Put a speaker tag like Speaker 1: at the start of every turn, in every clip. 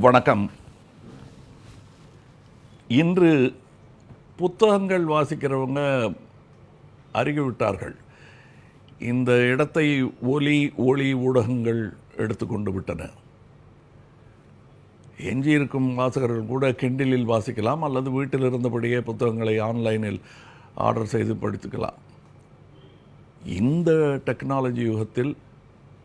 Speaker 1: வணக்கம். இன்று புத்தகங்கள் வாசிக்கிறவங்க அருகிவிட்டார்கள். இந்த இடத்தை ஒலி ஒளி ஊடகங்கள் எடுத்துக்கொண்டு விட்டன. எஞ்சியிருக்கும் வாசகர்கள் கூட கிண்டிலில் வாசிக்கலாம் அல்லது வீட்டில் இருந்தபடியே புத்தகங்களை ஆன்லைனில் ஆர்டர் செய்து படித்துக்கலாம். இந்த டெக்னாலஜி யுகத்தில்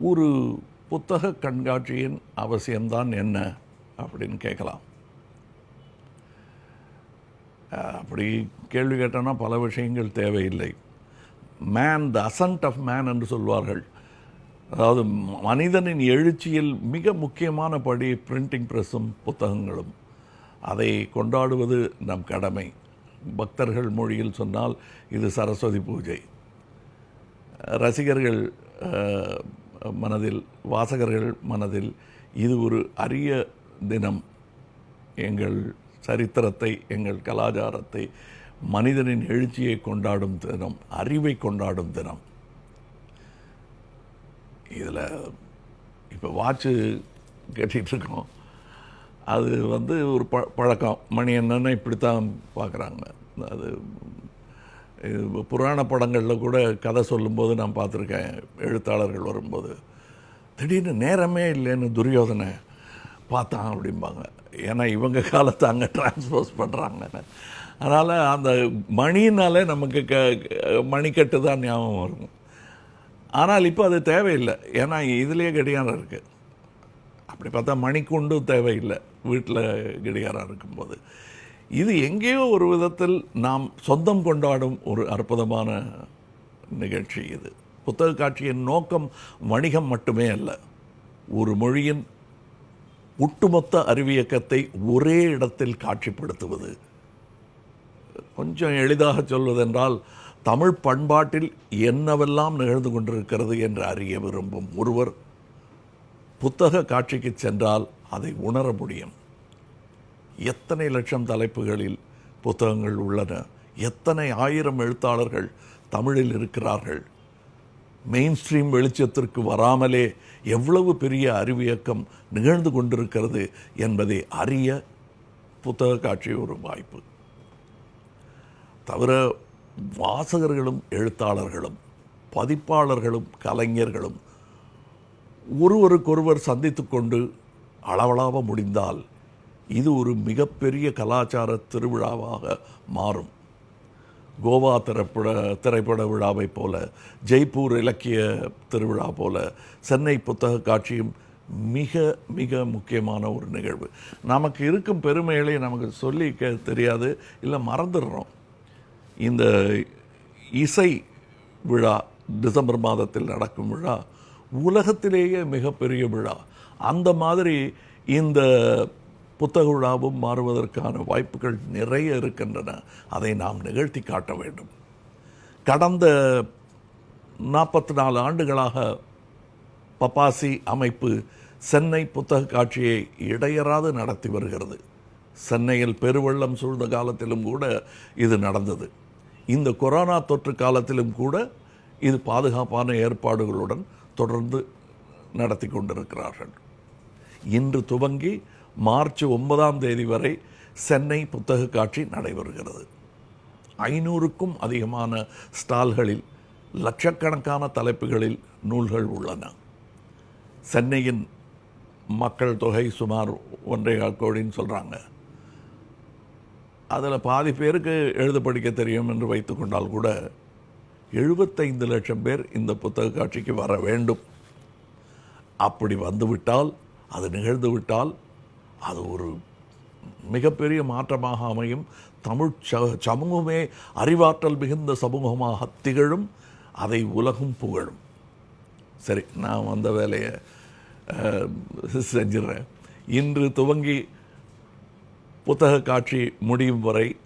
Speaker 1: ஒரு புத்தக கண்காட்சியின் அவசியம்தான் என்ன? அப்படின்னு கேட்கலாம். அப்படி கேள்வி கேட்டோன்னா பல விஷயங்கள் தேவையில்லை. Man the ascent of man என்று சொல்வார்கள். அதாவது மனிதனின் எழுச்சியில் மிக முக்கியமான படி பிரிண்டிங் ப்ரெஸ்ஸும் புத்தகங்களும். அதை கொண்டாடுவது நம் கடமை. பக்தர்கள் மொழியில் சொன்னால் இது சரஸ்வதி பூஜை. ரசிகர்கள் மனதில் வாசகர்கள் மனதில் இது ஒரு அரிய தினம். எங்கள் சரித்திரத்தை எங்கள் கலாச்சாரத்தை மனிதனின் எழுச்சியை கொண்டாடும் தினம் அறிவை கொண்டாடும் தினம். இதில் இப்போ வாட்சு கேட்டிகிட்ருக்கோம் அது வந்து ஒரு ப பழக்கம். மணி என்னன்னு இப்படித்தான் பார்க்குறாங்க. அது புராண படங்களில் கூட கதை சொல்லும்போது நான் பார்த்துருக்கேன். எழுத்தாளர்கள் வரும்போது. திடீர்னு நேரமே இல்லைன்னு துரியோதனை பார்த்தான் அப்படிம்பாங்க. ஏன்னா இவங்க காலத்தை அங்கே டிரான்ஸ்போஸ் பண்ணுறாங்க அதனால் அந்த மணினாலே நமக்கு க மணிக்கட்டு தான் ஞாபகம் வரும். ஆனால் இப்போ அது தேவையில்லை. ஏன்னா இதுலேயே கடிகாரம் இருக்குது அப்படி பார்த்தா மணிக்குண்டும் தேவையில்லை. வீட்டில் கடிகாரம் இருக்கும்போது. இது எங்கேயோ ஒரு விதத்தில் நாம் சொந்தம் கொண்டாடும் ஒரு அற்புதமான நிகழ்ச்சி இது. புத்தக காட்சியின் நோக்கம் வணிகம் மட்டுமே அல்ல. ஒரு மொழியின் ஒட்டுமொத்த அறிவியக்கத்தை ஒரே இடத்தில் காட்சிப்படுத்துவது. கொஞ்சம் எளிதாக சொல்வதென்றால் தமிழ் பண்பாட்டில் என்னவெல்லாம் நிகழ்ந்து கொண்டிருக்கிறது என்று அறிய விரும்பும் ஒருவர் புத்தக காட்சிக்கு சென்றால் அதை உணர முடியும். எத்தனை லட்சம் தலைப்புகளில் புத்தகங்கள் உள்ளன? எத்தனை ஆயிரம் எழுத்தாளர்கள் தமிழில் இருக்கிறார்கள்? மெயின் ஸ்ட்ரீம் வெளிச்சத்திற்கு வராமலே எவ்வளவு பெரிய அறிவியக்கம் நிகழ்ந்து கொண்டிருக்கிறது என்பதை அறிய புத்தக காட்சி ஒரு வாய்ப்பு. தவிர வாசகர்களும் எழுத்தாளர்களும் பதிப்பாளர்களும் கலைஞர்களும் ஒருவருக்கொருவர் சந்தித்து கொண்டு அளவளாவ முடிந்தால் இது ஒரு மிகப்பெரிய கலாச்சார திருவிழாவாக மாறும். கோவா திரைப்பட திரைப்பட விழாவைப் போல ஜெய்ப்பூர் இலக்கிய திருவிழா போல சென்னை புத்தக காட்சியும் மிக மிக முக்கியமான ஒரு நிகழ்வு. நமக்கு இருக்கும் பெருமைகளை நமக்கு சொல்லி தெரியாது இல்லை மறந்துடுறோம். இந்த இசை விழா டிசம்பர் மாதத்தில் நடக்கும் விழா உலகத்திலேயே மிகப்பெரிய விழா. அந்த மாதிரி இந்த புத்தக விழாவும் மாறுவதற்கான வாய்ப்புகள் நிறைய இருக்கின்றன. அதை நாம் நிகழ்த்தி காட்ட வேண்டும். கடந்த நாற்பத்தி நாலு ஆண்டுகளாக பப்பாசி அமைப்பு சென்னை புத்தக காட்சியை இடையறாது நடத்தி வருகிறது. சென்னையில் பெருவெள்ளம் சூழ்ந்த காலத்திலும் கூட இது நடந்தது. இந்த கொரோனா தொற்று காலத்திலும் கூட இது பாதுகாப்பான ஏற்பாடுகளுடன் தொடர்ந்து நடத்தி கொண்டிருக்கிறார்கள். இன்று துவங்கி மார்ச் ஒன்பதாம் தேதி வரை சென்னை புத்தக காட்சி நடைபெறுகிறது. ஐநூறுக்கும் அதிகமான ஸ்டால்களில் லட்சக்கணக்கான தலைப்புகளில் நூல்கள் உள்ளன. சென்னையின் மக்கள் தொகை சுமார் ஒன்றே கோடின்னு சொல்கிறாங்க அதில் பாதி பேருக்கு எழுத படிக்க தெரியும் என்று வைத்துக்கொண்டால் கூட எழுபத்தைந்து லட்சம் பேர் இந்த புத்தக காட்சிக்கு வர வேண்டும். அப்படி வந்துவிட்டால் அது நிகழ்ந்து விட்டால் அது ஒரு மிகப்பெரிய மாற்றமாக அமையும். தமிழ் ச- சமூகமே அறிவாற்றல் மிகுந்த சமூகமாக திகழும் அதை உலகும் புகழும். சரி நான் வந்த வேலையை செஞ்சிடுறேன். இன்று துவங்கி புத்தக காட்சி முடியும் வரை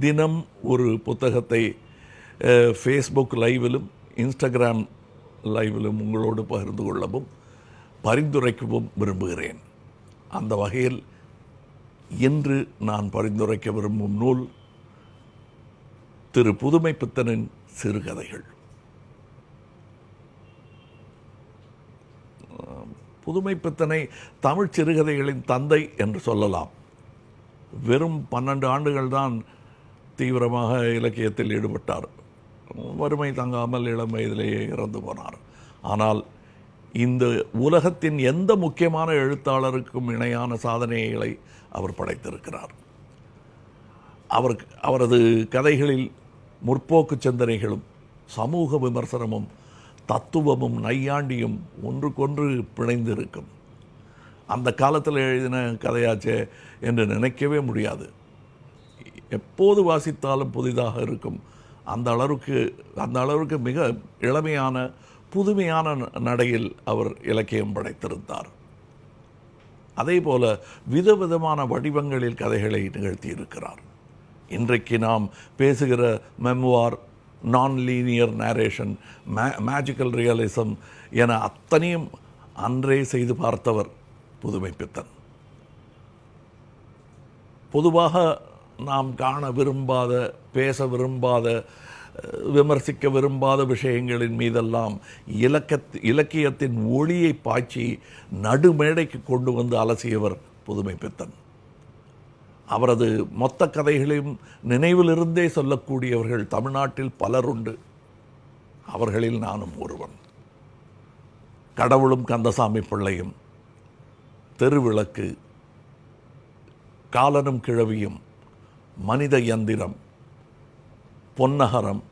Speaker 1: தினம் ஒரு புத்தகத்தை ஃபேஸ்புக் லைவிலும் இன்ஸ்டாகிராம் லைவிலும் உங்களோடு பகிர்ந்து கொள்ளவும் பரிந்துரைக்கவும் விரும்புகிறேன். அந்த வகையில் இன்று நான் பரிந்துரைக்க விரும்பும் நூல் திரு புதுமை பித்தனின் சிறுகதைகள். புதுமை பித்தனை தமிழ் சிறுகதைகளின் தந்தை என்று சொல்லலாம். வெறும் பன்னெண்டு ஆண்டுகள் தான் தீவிரமாக இலக்கியத்தில் ஈடுபட்டார். வறுமை தங்காமல் இளம் வயதிலேயே இறந்து போனார். ஆனால் இந்த உலகத்தின் எந்த முக்கியமான எழுத்தாளருக்கும் இணையான சாதனைகளை அவர் படைத்திருக்கிறார். அவர் அவரது கதைகளில் முற்போக்கு சிந்தனைகளும் சமூக விமர்சனமும் தத்துவமும் நையாண்டியும் ஒன்றுக்கொன்று பிணைந்திருக்கும். அந்த காலத்தில் எழுதின கதையாச்சே என்று நினைக்கவே முடியாது. எப்போது வாசித்தாலும் புதிதாக இருக்கும். அந்த அளவுக்கு அந்த அளவுக்கு மிக இளமையான புதுமையான நடையில் அவர் இலக்கியம் படைத்திருந்தார். அதே போல விதவிதமான வடிவங்களில் கதைகளை நிகழ்த்தியிருக்கிறார். இன்றைக்கு நாம் பேசுகிற மெமுவார் நான் லீனியர் நேரேஷன் மே மேஜிக்கல் ரியலிசம் என அத்தனையும் அன்றே செய்து பார்த்தவர் புதுமை பித்தன். பொதுவாக நாம் காண விரும்பாத பேச விரும்பாத விமர்சிக்க விரும்பாத விஷயங்களின் மீதெல்லாம் இலக்கத் இலக்கியத்தின் ஒளியை பாய்ச்சி நடுமேடைக்கு கொண்டு வந்து அலசியவர் புதுமை பித்தன். அவரது மொத்த கதைகளையும் நினைவிலிருந்தே சொல்லக்கூடியவர்கள் தமிழ்நாட்டில் பலருண்டு. அவர்களில் நானும் ஒருவன். கடவுளும் கந்தசாமி பிள்ளையும் தெருவிளக்கு காலனும் கிழவியும் மனித யந்திரம் பொன்னகரம்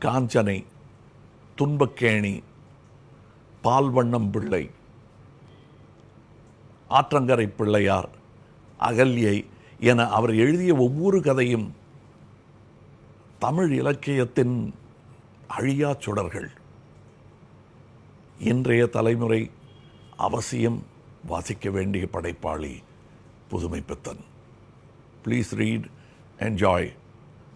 Speaker 1: காஞ்சனை துன்பக்கேணி பால்வண்ணம் பிள்ளை ஆற்றங்கரை பிள்ளையார் அகல்யை என அவர் எழுதிய ஒவ்வொரு கதையும் தமிழ் இலக்கியத்தின் அழியா சுடர்கள். இன்றைய தலைமுறை அவசியம் வாசிக்க வேண்டிய படைப்பாளி புதுமைப்பித்தன். Please read enjoy